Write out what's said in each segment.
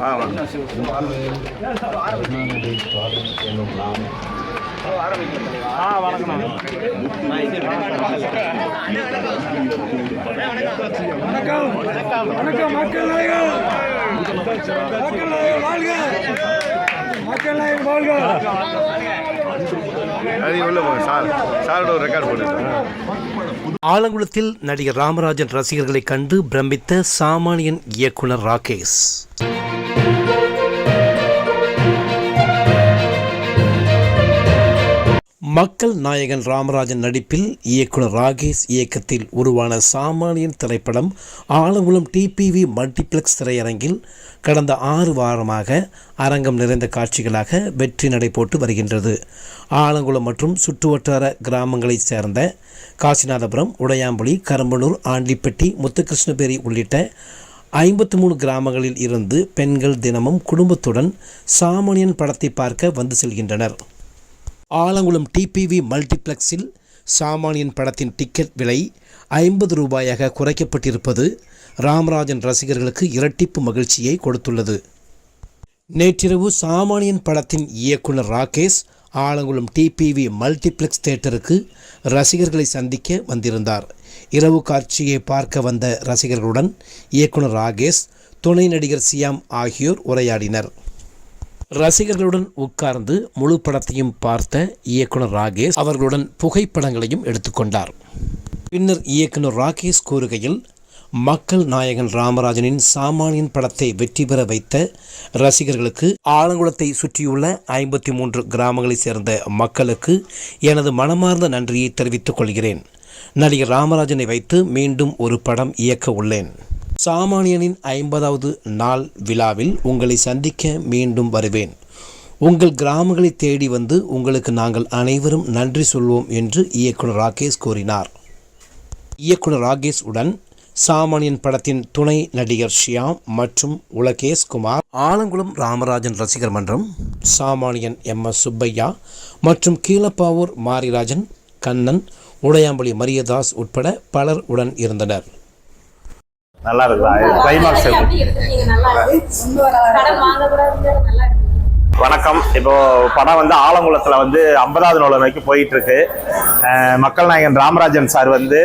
ஆ வாங்க வணக்கம். வணக்கம். வணக்கம். மக்கள் நாயகம் மக்கள் நாயகம் வாழ்க. மக்கள் நாயகம் வாழ்க. அது உள்ள போங்க சார்? சாரோட ஒரு ரெக்கார்ட் போட்டு ஆலங்குளத்தில் நடிகர் ராமராஜன் ரசிகர்களை கண்டு பிரமித்த சாமானியன் இயக்குனர் ராகேஷ். மக்கள் நாயகன் ராமராஜன் நடிப்பில் இயக்குனர் ராகேஷ் இயக்கத்தில் உருவான சாமானியன் திரைப்படம் ஆலங்குளம் டிபிவி மல்டிப்ளெக்ஸ் திரையரங்கில் கடந்த ஆறு வாரமாக அரங்கம் நிறைந்த காட்சிகளாக வெற்றி நடை போட்டு வருகின்றது. ஆலங்குளம் மற்றும் சுற்றுவட்டார கிராமங்களைச் சேர்ந்த காசிநாதபுரம் உடையாம்புலி கரம்பனூர் ஆண்டிப்பட்டி முத்துகிருஷ்ணபேரி உள்ளிட்ட ஐம்பத்து மூணு கிராமங்களில் இருந்து பெண்கள் தினமும் குடும்பத்துடன் சாமானியன் படத்தை பார்க்க வந்து செல்கின்றனர். ஆலங்குளம் டிபிவி மல்டிப்ளெக்ஸில் சாமானியன் படத்தின் டிக்கெட் விலை ஐம்பது ரூபாயாக குறைக்கப்பட்டிருப்பது ராமராஜன் ரசிகர்களுக்கு இரட்டிப்பு மகிழ்ச்சியை கொடுத்துள்ளது. நேற்றிரவு சாமானியன் படத்தின் இயக்குனர் ராகேஷ் ஆலங்குளம் டிபிவி மல்டிப்ளெக்ஸ் தியேட்டருக்கு ரசிகர்களை சந்திக்க வந்திருந்தார். இரவு காட்சியை பார்க்க வந்த ரசிகர்களுடன் இயக்குனர் ராகேஷ் துணை நடிகர் சியாம் ஆகியோர் உரையாடினர். ரசிகர்களுடன் உட்கார்ந்து முழு படத்தையும் பார்த்த இயக்குனர் ராகேஷ் அவர்களுடன் புகைப்படங்களையும் எடுத்துக்கொண்டார் பின்னர் இயக்குனர் ராகேஷ் கூறுகையில் மக்கள் நாயகன் ராமராஜனின் சாமானியன் படத்தை வெற்றி பெற வைத்த ரசிகர்களுக்கு ஆலங்குளத்தை சுற்றியுள்ள ஐம்பத்தி மூன்று கிராமங்களைச் சேர்ந்த மக்களுக்கு எனது மனமார்ந்த நன்றியை தெரிவித்துக் கொள்கிறேன். நடிகர் ராமராஜனை வைத்து மீண்டும் ஒரு படம் இயக்க உள்ளேன். சாமானியனின் ஐம்பதாவது நாள் விழாவில் உங்களை சந்திக்க மீண்டும் வருவேன். உங்கள் கிராமங்களை தேடி வந்து உங்களுக்கு நாங்கள் அனைவரும் நன்றி சொல்வோம் என்று இயக்குனர் ராகேஷ் கூறினார். இயக்குனர் ராகேஷ் உடன் சாமானியன் படத்தின் துணை நடிகர் ஷியாம் மற்றும் உலகேஷ் குமார் ஆலங்குளம் ராமராஜன் ரசிகர் மன்றம் சாமானியன் எம். எஸ். சுப்பையா மற்றும் கீழப்பாவூர் மாரிராஜன் கண்ணன் உடையாம்பலி மரியதாஸ் உட்பட பலர் உடன் இருந்தனர். நல்லா இருக்குதா? கிளைமாக்ஸ் இருக்கு. வணக்கம். இப்போ படம் வந்து ஆலங்குளத்தில் வந்து ஐம்பதாவது நூலை நோக்கி போயிட்டு இருக்கு மக்கள் நாயகன் ராமராஜன் சார் வந்து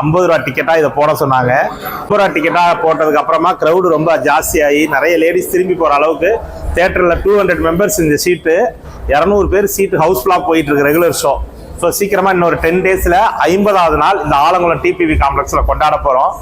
ஐம்பது ரூபா டிக்கெட்டாக இதை போட சொன்னாங்க. ஐம்பது ரூபா டிக்கெட்டாக போட்டதுக்கு அப்புறமா க்ரௌடு ரொம்ப ஜாஸ்தியாகி நிறைய லேடிஸ் திரும்பி போகிற அளவுக்கு தேட்டரில் டூ ஹண்ட்ரட் மெம்பர்ஸ் இந்த சீட்டு இரநூறு பேர் சீட்டு ஹவுஸ்ஃபுல்லாக போயிட்டு இருக்கு ரெகுலர் ஷோ ஸோ சீக்கிரமாக இன்னொரு டென் டேஸில் ஐம்பதாவது நாள் இந்த ஆலங்குளம் டிபிவி காம்ப்ளெக்ஸில் கொண்டாட போகிறோம்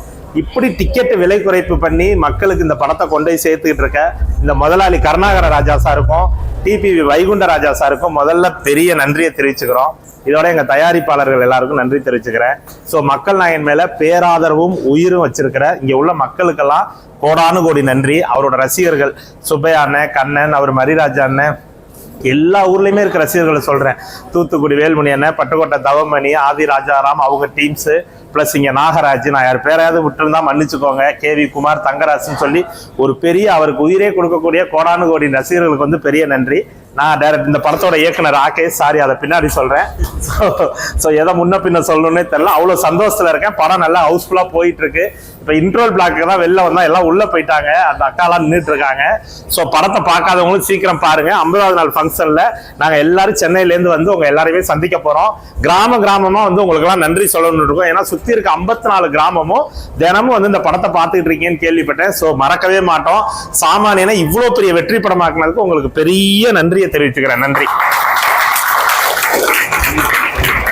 இப்படி டிக்கெட் விலை குறைப்பு பண்ணி மக்களுக்கு இந்த படத்தை கொண்டு போய் சேர்த்துக்கிட்டு இருக்க இந்த முதலாளி கருணாகர ராஜா சாருக்கும் டிபிவி வைகுண்ட ராஜா சாருக்கும் முதல்ல பெரிய நன்றியை தெரிவிச்சுக்கிறோம். இதோட எங்கள் தயாரிப்பாளர்கள் எல்லாருக்கும் நன்றி தெரிவிச்சுக்கிறேன். ஸோ மக்கள் நாயன் மேலே பேராதரவும் உயிரும் வச்சிருக்கிற இங்கே உள்ள மக்களுக்கெல்லாம் கோடானு கோடி நன்றி. அவரோட ரசிகர்கள் சுப்பையா அண்ணன் கண்ணன் அவர் மரிராஜா அண்ணன் எல்லா ஊர்லயுமே இருக்க ரசிகர்களை சொல்றேன். தூத்துக்குடி வேல்மணி அண்ணன் பட்டுக்கோட்டை தவமணி ஆதி ராஜாராம் அவங்க டீம்ஸ் ப்ளஸ் இங்க நாகராஜ் நான் யார் பேரையாவது விட்டுருந்தா மன்னிச்சுக்கோங்க. கே வி குமார் தங்கராஜ்னு சொல்லி ஒரு பெரிய அவருக்கு உயிரே கொடுக்கக்கூடிய கோடானு கோடி ரசிகர்களுக்கு வந்து பெரிய நன்றி. நான் டேரக்ட் இந்த படத்தோட இயக்குனர் ராகேஷ் சாரி அதை பின்னாடி சொல்றேன். ஸோ எதை முன்ன பின்ன சொல்லணும்னே தெரியல. அவ்வளோ சந்தோஷத்தில் இருக்கேன். படம் நல்லா ஹவுஸ்ஃபுல்லாக போயிட்டு இருக்கு இப்போ இன்ட்ரோல் பிளாக்கு தான் வெளில வந்தால் எல்லாம் உள்ளே போயிட்டாங்க. அந்த அக்காலாம் நின்றுட்டு இருக்காங்க ஸோ படத்தை பார்க்காதவங்களும் சீக்கிரம் பாருங்க. ஐம்பதாவது நாள் ஃபங்க்ஷனில் நாங்கள் எல்லாரும் சென்னையிலேருந்து வந்து உங்கள் எல்லாரையுமே சந்திக்க போகிறோம் கிராம கிராமமாக வந்து உங்களுக்குலாம் நன்றி சொல்லணும்னு இருக்கோம். ஏன்னா சுற்றி இருக்க ஐம்பத்தி நாலு கிராமமும் தினமும் வந்து இந்த படத்தை பார்த்துட்டு இருக்கீங்கன்னு கேள்விப்பட்டேன். ஸோ மறக்கவே மாட்டோம். சாமானியனை இவ்வளோ பெரிய வெற்றி படமாக்குனதுக்கு உங்களுக்கு பெரிய நன்றியை தெரிவிச்சுக்கிறேன். நன்றி.